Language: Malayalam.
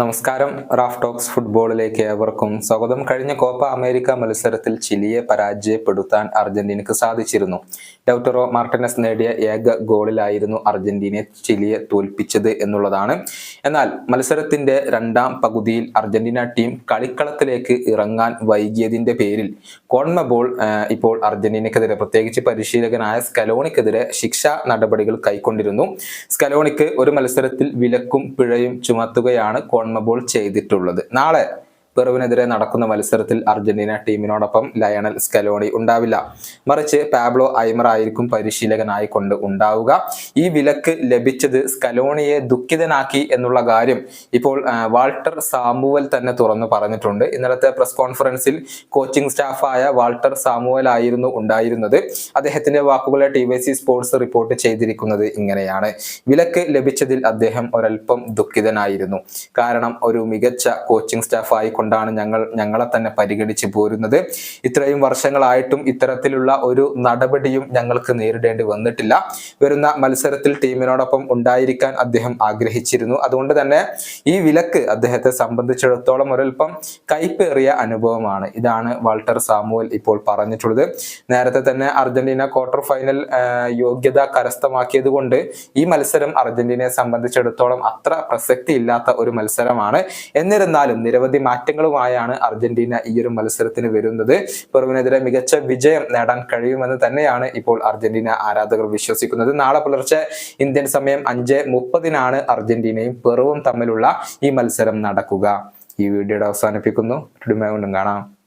നമസ്കാരം. റാഫ് ടോക്സ് ഫുട്ബോളിലേക്ക് ഏവർക്കും സ്വാഗതം. കഴിഞ്ഞ കോപ്പ അമേരിക്ക മത്സരത്തിൽ ചിലിയെ പരാജയപ്പെടുത്താൻ അർജന്റീനക്ക് സാധിച്ചിരുന്നു. ഡൗട്ടറോ മാർട്ടിനസ് നേടിയ ഏക ഗോളിലായിരുന്നു അർജന്റീനയെ ചിലിയെ തോൽപ്പിച്ചത് എന്നുള്ളതാണ്. എന്നാൽ മത്സരത്തിന്റെ രണ്ടാം പകുതിയിൽ അർജന്റീന ടീം കളിക്കളത്തിലേക്ക് ഇറങ്ങാൻ വൈകിയതിന്റെ പേരിൽ കോൺമബോൾ ഇപ്പോൾ അർജന്റീനക്കെതിരെ പ്രത്യേകിച്ച് പരിശീലകനായ സ്കലോണിക്കെതിരെ ശിക്ഷാ നടപടികൾ കൈക്കൊണ്ടിരുന്നു. സ്കലോണിക്ക് ഒരു മത്സരത്തിൽ വിലക്കും പിഴയും ചുമത്തുകയാണ് കോൺമബോൾ ചെയ്തിട്ടുള്ളത്. നാളെ പെറുവിനെതിരെ നടക്കുന്ന മത്സരത്തിൽ അർജന്റീന ടീമിനോടൊപ്പം ലയണൽ സ്കലോണി ഉണ്ടാവില്ല. മറിച്ച് പാബ്ലോ ഐമർ ആയിരിക്കും പരിശീലകനായി കൊണ്ട് ഉണ്ടാവുക. ഈ വിലക്ക് ലഭിച്ചത് സ്കലോണിയെ ദുഃഖിതനാക്കി എന്നുള്ള കാര്യം ഇപ്പോൾ വാൾട്ടർ സാമുവൽ തന്നെ തുറന്നു പറഞ്ഞിട്ടുണ്ട്. ഇന്നലത്തെ പ്രസ് കോൺഫറൻസിൽ കോച്ചിങ് സ്റ്റാഫായ വാൾട്ടർ സാമുവൽ ആയിരുന്നു ഉണ്ടായിരുന്നത്. അദ്ദേഹത്തിന്റെ വാക്കുകളെ T Y C sports report ചെയ്തിരിക്കുന്നത് ഇങ്ങനെയാണ്. വിലക്ക് ലഭിച്ചതിൽ അദ്ദേഹം ഒരൽപ്പം ദുഃഖിതനായിരുന്നു. കാരണം ഒരു മികച്ച കോച്ചിങ് സ്റ്റാഫ് ആയിക്കൊണ്ടാണ് ഞങ്ങൾ ഞങ്ങളെ തന്നെ പരിഗണിച്ച് പോരുന്നത്. ഇത്രയും വർഷങ്ങളായിട്ടും ഇത്തരത്തിലുള്ള ഒരു നടപടിയും ഞങ്ങൾക്ക് നേരിടേണ്ടി വന്നിട്ടില്ല. വരുന്ന മത്സരത്തിൽ ടീമിനോടൊപ്പം ഉണ്ടായിരിക്കാൻ അദ്ദേഹം ആഗ്രഹിച്ചിരുന്നു. അതുകൊണ്ട് തന്നെ ഈ വിലക്ക് അദ്ദേഹത്തെ സംബന്ധിച്ചിടത്തോളം ഒരൽപ്പം കൈപ്പേറിയ അനുഭവമാണ്. ഇതാണ് വാൾട്ടർ സാമുവൽ ഇപ്പോൾ പറഞ്ഞിട്ടുള്ളത്. നേരത്തെ തന്നെ അർജന്റീന ക്വാർട്ടർ ഫൈനൽ യോഗ്യത കരസ്ഥമാക്കിയത് കൊണ്ട് ഈ മത്സരം അർജന്റീനയെ സംബന്ധിച്ചിടത്തോളം അത്ര പ്രസക്തി ഇല്ലാത്ത ഒരു മത്സരമാണ്. എന്നിരുന്നാലും നിരവധി മാറ്റങ്ങളുമായാണ് അർജന്റീന ഈ ഒരു മത്സരത്തിന് വരുന്നത്. പെറുവിനെതിരെ മികച്ച വിജയം നേടാൻ കഴിയുമെന്ന് തന്നെയാണ് ഇപ്പോൾ അർജന്റീന ആരാധകർ വിശ്വസിക്കുന്നത്. നാളെ പുലർച്ചെ ഇന്ത്യൻ സമയം അഞ്ച് മുപ്പതിനാണ് അർജന്റീനയും പെറുവും തമ്മിലുള്ള ഈ മത്സരം നടക്കുക. ഈ വീഡിയോയുടെ അവസാനിപ്പിക്കുന്നു. കാണാം.